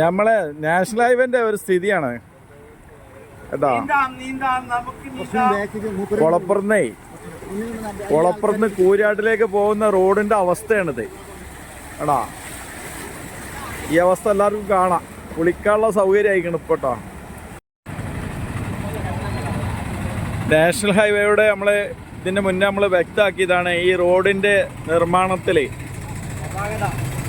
നമ്മളെ നാഷണൽ ഹൈവേന്റെ ഒരു സ്ഥിതിയാണ്. കേട്ടോ? കൊളപ്പുറന്നേ. കൊളപ്പുറന്ന് കൂരാട്ടിലേക്ക് പോകുന്ന റോഡിന്റെ അവസ്ഥയാണിത്. എടാ ഈ അവസ്ഥ എല്ലാവർക്കും കാണാം. കുളിക്കാനുള്ള സൗകര്യം ആയിക്കണം ഇപ്പൊ കേട്ടോ നാഷണൽ ഹൈവേയുടെ നമ്മൾ ഇതിന്റെ മുന്നേ നമ്മൾ വ്യക്തമാക്കിയതാണ് ഈ റോഡിന്റെ നിർമ്മാണത്തിൽ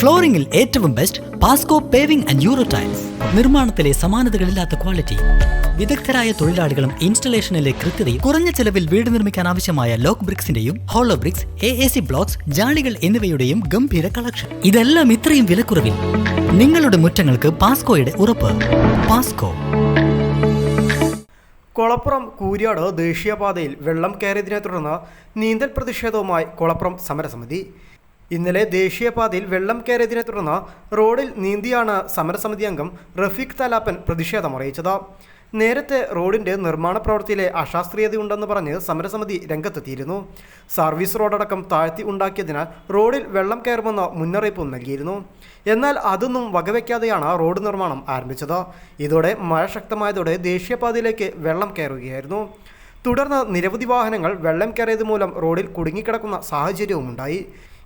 ഫ്ലോറിംഗിൽ ഏറ്റവും best Pasco paving and Euro tiles നിർമ്മാണത്തിലെ സമാനതകളില്ലാത്ത ക്വാളിറ്റി വിദഗ്ധരായ തൊഴിലാളികളും ഇൻസ്റ്റലേഷനിലെ കൃത്യതയും കുറഞ്ഞ ചെലവിൽ വീട് നിർമ്മിക്കാൻ ആവശ്യമായ lock ബ്രിക്സിന്റെയും hollow bricks A A C blocks ജാളികൾ എന്നിവയുടെയും ഗംഭീര കളക്ഷൻ ഇതെല്ലാം ഇത്രയും വിലക്കുറവിൽ. നിങ്ങളുടെ മുറ്റങ്ങൾക്ക് പാസ്കോയുടെ ഉറപ്പ്. പാസ്കോ കൊളപ്പുറം കൂരിയാട് ദേശീയപാതയിൽ വെള്ളം കയറിയതിനെ തുടർന്ന് നീന്തൽ പ്രതിഷേധവുമായി കൊളപ്പുറം സമരസമിതി. ഇന്നലെ ദേശീയപാതയിൽ വെള്ളം കയറിയതിനെ തുടർന്ന് റോഡിൽ നീന്തിയാണ് സമരസമിതി അംഗം റഫീഖ് തലാപ്പൻ പ്രതിഷേധം അറിയിച്ചത്. നേരത്തെ റോഡിന്റെ നിർമ്മാണ പ്രവൃത്തിയിലെ അശാസ്ത്രീയതയുണ്ടെന്ന് പറഞ്ഞ് സമരസമിതി രംഗത്തെത്തിയിരുന്നു. സർവീസ് റോഡടക്കം താഴ്ത്തി ഉണ്ടാക്കിയതിനാൽ റോഡിൽ വെള്ളം കയറുമെന്ന് മുന്നറിയിപ്പും നൽകിയിരുന്നു. എന്നാൽ അതൊന്നും വകവയ്ക്കാതെയാണ് റോഡ് നിർമ്മാണം ആരംഭിച്ചത്. ഇതോടെ മഴ ശക്തമായതോടെ ദേശീയപാതയിലേക്ക് വെള്ളം കയറുകയായിരുന്നു. തുടർന്ന് നിരവധി വാഹനങ്ങൾ വെള്ളം കയറിയത് മൂലം റോഡിൽ കുടുങ്ങിക്കിടക്കുന്ന സാഹചര്യവും ഉണ്ടായി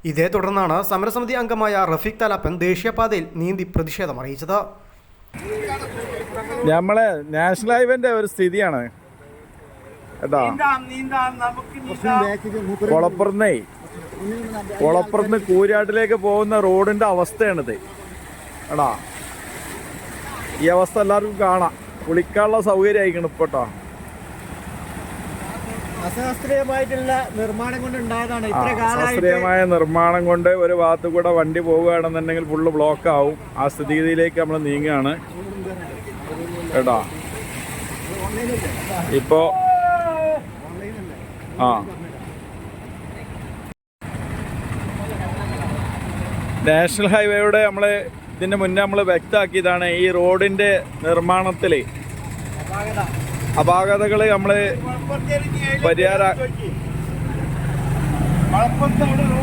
ഇതേ തുടർന്നാണ് സമരസമിതി അംഗമായ റഫീഖ് തലാപ്പൻ ദേശീയപാതയിൽ നീന്തി പ്രതിഷേധം അറിയിച്ചത്. നമ്മളെ നാഷണൽ ഹൈവേന്റെ ഒരു സ്ഥിതിയാണ്. കേട്ടോ? കൊളപ്പുറന്നേ. കൂരാട്ടിലേക്ക് പോകുന്ന റോഡിന്റെ അവസ്ഥയാണിത്. എടാ ഈ അവസ്ഥ എല്ലാവർക്കും കാണാം. കുളിക്കാനുള്ള സൗകര്യം ഇപ്പോട്ടോ ഇപ്പൊ കേട്ടോ അശാസ്ത്രീയമായിട്ടുള്ള നിർമ്മാണം കൊണ്ട് ഉണ്ടായതാണ്. ആ, ഇത്ര കാലമായിട്ട് ശാസ്ത്രീയമായ നിർമ്മാണം കൊണ്ട് ഒരു ഭാഗത്തു കൂടെ വണ്ടി പോവുകയാണെന്നുണ്ടെങ്കിൽ ഫുള്ള് ബ്ലോക്ക് ആവും. ആ സ്ഥിതിഗതിയിലേക്ക് നമ്മൾ നീങ്ങുകയാണ്. കേട്ടോ? ഇപ്പോ ആ. നാഷണൽ ഹൈവേയുടെ നമ്മൾ ഇതിന്റെ മുന്നേ നമ്മൾ വ്യക്തമാക്കിയതാണ് ഈ റോഡിന്റെ നിർമ്മാണത്തിൽ അപാകതകൾ നമ്മളെ പരിഹാര